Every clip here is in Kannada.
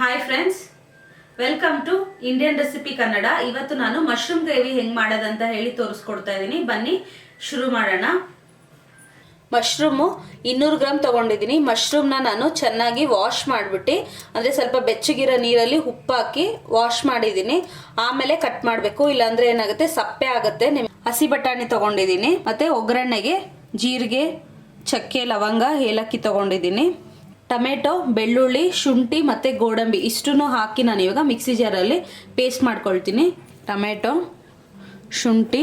Hi friends welcome to Indian recipe Kannada ಇವತ್ತು ನಾನು ಮಶ್ರೂಮ್ ಗ್ರೇವಿ ಹೆಂಗ್ ಮಾಡೋದಂತ ಹೇಳಿ ತೋರಿಸ್ಕೊಡ್ತಾ ಇದ್ದೀನಿ ಬನ್ನಿ, ಶುರು ಮಾಡೋಣ. ಮಶ್ರೂಮು ಇನ್ನೂರು ಗ್ರಾಮ್ ತೊಗೊಂಡಿದ್ದೀನಿ. ಮಶ್ರೂಮ್ನ ನಾನು ಚೆನ್ನಾಗಿ ವಾಶ್ ಮಾಡಿಬಿಟ್ಟು, ಅಂದರೆ ಸ್ವಲ್ಪ ಬೆಚ್ಚಗಿರೋ ನೀರಲ್ಲಿ ಉಪ್ಪಾಕಿ ವಾಶ್ ಮಾಡಿದ್ದೀನಿ. ಆಮೇಲೆ ಕಟ್ ಮಾಡಬೇಕು. ಇಲ್ಲಾಂದರೆ ಏನಾಗುತ್ತೆ? ಸಪ್ಪೆ ಆಗುತ್ತೆ. ನಿಮ್ ಹಸಿ ಬಟಾಣಿ ತೊಗೊಂಡಿದ್ದೀನಿ. ಮತ್ತು ಒಗ್ಗರಣೆಗೆ ಜೀರಿಗೆ, ಚಕ್ಕೆ, ಲವಂಗ, ಏಲಕ್ಕಿ ತೊಗೊಂಡಿದ್ದೀನಿ. ಟೊಮೆಟೊ, ಬೆಳ್ಳುಳ್ಳಿ, ಶುಂಠಿ ಮತ್ತು ಗೋಡಂಬಿ ಇಷ್ಟನ್ನು ಹಾಕಿ ನಾನು ಇವಾಗ ಮಿಕ್ಸಿ ಜಾರಲ್ಲಿ ಪೇಸ್ಟ್ ಮಾಡ್ಕೊಳ್ತೀನಿ. ಟೊಮೆಟೊ, ಶುಂಠಿ,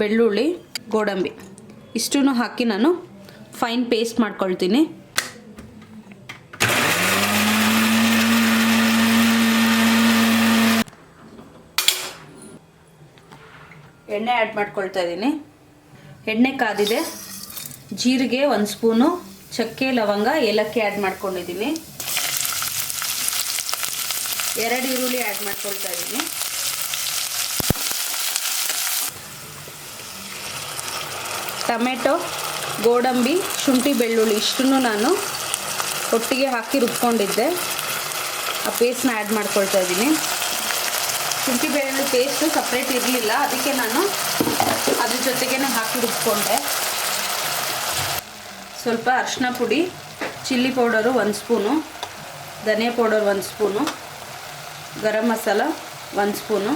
ಬೆಳ್ಳುಳ್ಳಿ, ಗೋಡಂಬಿ ಇಷ್ಟನ್ನು ಹಾಕಿ ನಾನು ಫೈನ್ ಪೇಸ್ಟ್ ಮಾಡ್ಕೊಳ್ತೀನಿ. ಎಣ್ಣೆ ಆ್ಯಡ್ ಮಾಡ್ಕೊಳ್ತಾ ಇದ್ದೀನಿ. ಎಣ್ಣೆ ಕಾದಿದೆ. ಜೀರಿಗೆ ಒಂದು ಸ್ಪೂನು. ಚಕ್ಕೆ, ಲವಂಗ ಏಲಕ್ಕಿ ಆ್ಯಡ್ ಮಾಡ್ಕೊಂಡಿದ್ದೀನಿ. ಎರಡು ಈರುಳ್ಳಿ ಆ್ಯಡ್ ಮಾಡ್ಕೊಳ್ತಾ ಇದ್ದೀನಿ. ಟೊಮೆಟೊ, ಗೋಡಂಬಿ, ಶುಂಠಿ ಬೆಳ್ಳುಳ್ಳಿ ಇಷ್ಟನ್ನು ನಾನು ಒಟ್ಟಿಗೆ ಹಾಕಿ ರುಬ್ಕೊಂಡಿದ್ದೆ. ಆ ಪೇಸ್ಟ್ನ ಆ್ಯಡ್ ಮಾಡ್ಕೊಳ್ತಾ ಇದ್ದೀನಿ. ಶುಂಠಿ ಬೆಳ್ಳುಳ್ಳಿ ಪೇಸ್ಟು ಸಪ್ರೇಟ್ ಇರಲಿಲ್ಲ, ಅದಕ್ಕೆ ನಾನು ಅದ್ರ ಜೊತೆಗೇ ಹಾಕಿ ರುಬ್ಕೊಂಡೆ. ಸ್ವಲ್ಪ ಅರಿಶಿನ ಪುಡಿ, ಚಿಲ್ಲಿ ಪೌಡರು ಒಂದು ಸ್ಪೂನು, ಧನಿಯಾ ಪೌಡರ್ ಒಂದು ಸ್ಪೂನು, ಗರಂ ಮಸಾಲ ಒಂದು ಸ್ಪೂನು.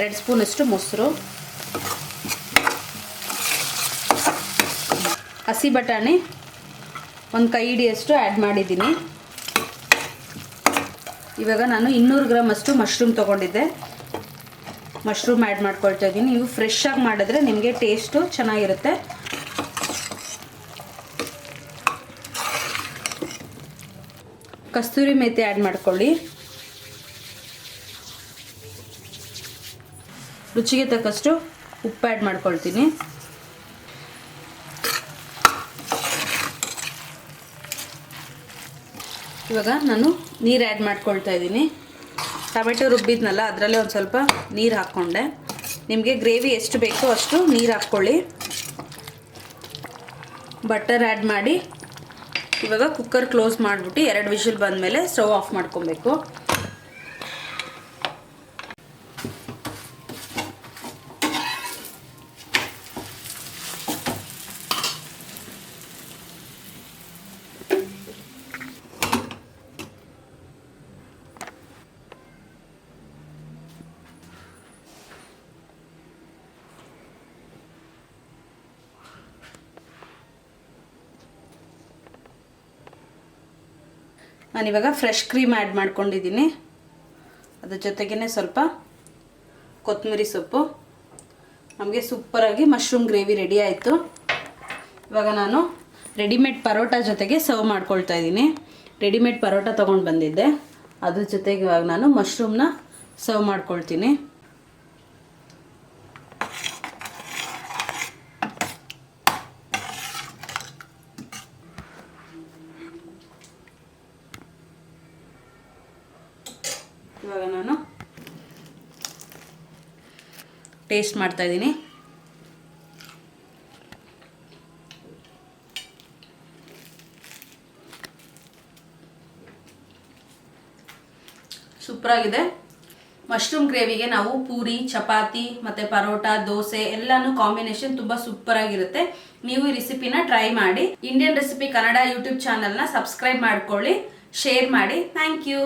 ಎರಡು ಸ್ಪೂನಷ್ಟು ಮೊಸರು. ಹಸಿ ಬಟಾಣಿ ಒಂದು ಕೈ ಹಿಡಿಯಷ್ಟು ಆ್ಯಡ್ ಮಾಡಿದ್ದೀನಿ. ಇವಾಗ ನಾನು ಇನ್ನೂರು ಗ್ರಾಮಷ್ಟು ಮಶ್ರೂಮ್ ತೊಗೊಂಡಿದ್ದೆ. ಮಶ್ರೂಮ್ ಆ್ಯಡ್ ಮಾಡ್ಕೊಳ್ತಾ ಇದ್ದೀನಿ. ನೀವು ಫ್ರೆಶ್ ಆಗಿ ಮಾಡಿದ್ರೆ ನಿಮಗೆ ಟೇಸ್ಟು ಚೆನ್ನಾಗಿರುತ್ತೆ. ಕಸ್ತೂರಿ ಮೇಥಿ ಆ್ಯಡ್ ಮಾಡ್ಕೊಳ್ಳಿ. ರುಚಿಗೆ ತಕ್ಕಷ್ಟು ಉಪ್ಪು ಆ್ಯಡ್ ಮಾಡ್ಕೊಳ್ತೀನಿ. ಇವಾಗ ನಾನು ನೀರು ಆ್ಯಡ್ ಮಾಡ್ಕೊಳ್ತಾ ಇದ್ದೀನಿ. ಟೊಮೆಟೊ ರುಬ್ಬಿದ್ನಲ್ಲ, ಅದರಲ್ಲೇ ಒಂದು ಸ್ವಲ್ಪ ನೀರು ಹಾಕ್ಕೊಂಡೆ. ನಿಮಗೆ ಗ್ರೇವಿ ಎಷ್ಟು ಬೇಕೋ ಅಷ್ಟು ನೀರು ಹಾಕ್ಕೊಳ್ಳಿ. ಬಟರ್ ಆ್ಯಡ್ ಮಾಡಿ ಇವಾಗ ಕುಕ್ಕರ್ ಕ್ಲೋಸ್ ಮಾಡಿಬಿಟ್ಟು ಎರಡು ವಿಷಲ್ ಬಂದಮೇಲೆ ಸ್ಟವ್ ಆಫ್ ಮಾಡ್ಕೊಬೇಕು. ನಾನಿವಾಗ ಫ್ರೆಶ್ ಕ್ರೀಮ್ ಆ್ಯಡ್ ಮಾಡ್ಕೊಂಡಿದ್ದೀನಿ. ಅದ್ರ ಜೊತೆಗೇ ಸ್ವಲ್ಪ ಕೊತ್ತಂಬರಿ ಸೊಪ್ಪು. ನಮಗೆ ಸೂಪರಾಗಿ ಮಶ್ರೂಮ್ ಗ್ರೇವಿ ರೆಡಿ ಆಯಿತು. ಇವಾಗ ನಾನು ರೆಡಿಮೇಡ್ ಪರೋಟ ಜೊತೆಗೆ ಸರ್ವ್ ಮಾಡ್ಕೊಳ್ತಾ ಇದ್ದೀನಿ. ರೆಡಿಮೇಡ್ ಪರೋಟ ತೊಗೊಂಡು ಬಂದಿದ್ದೆ. ಅದ್ರ ಜೊತೆಗೆ ಇವಾಗ ನಾನು ಮಶ್ರೂಮ್ನ ಸರ್ವ್ ಮಾಡ್ಕೊಳ್ತೀನಿ. ಇವಾಗ ನಾನು ಟೇಸ್ಟ್ ಮಾಡ್ತಾ ಇದ್ದೀನಿ. ಸೂಪರಾಗಿದೆ. ಮಶ್ರೂಮ್ ಗ್ರೇವಿಗೆ ನಾವು ಪೂರಿ, ಚಪಾತಿ, ಮತ್ತು ಪರೋಟ, ದೋಸೆ ಎಲ್ಲಾನು ಕಾಂಬಿನೇಷನ್ ತುಂಬ ಸೂಪರ್ ಆಗಿರುತ್ತೆ ನೀವು ಈ ರೆಸಿಪಿನ ಟ್ರೈ ಮಾಡಿ. ಇಂಡಿಯನ್ ರೆಸಿಪಿ ಕನ್ನಡ ಯೂಟ್ಯೂಬ್ ಚಾನಲ್ನ ಸಬ್ಸ್ಕ್ರೈಬ್ ಮಾಡ್ಕೊಳ್ಳಿ. ಶೇರ್ ಮಾಡಿ. Thank you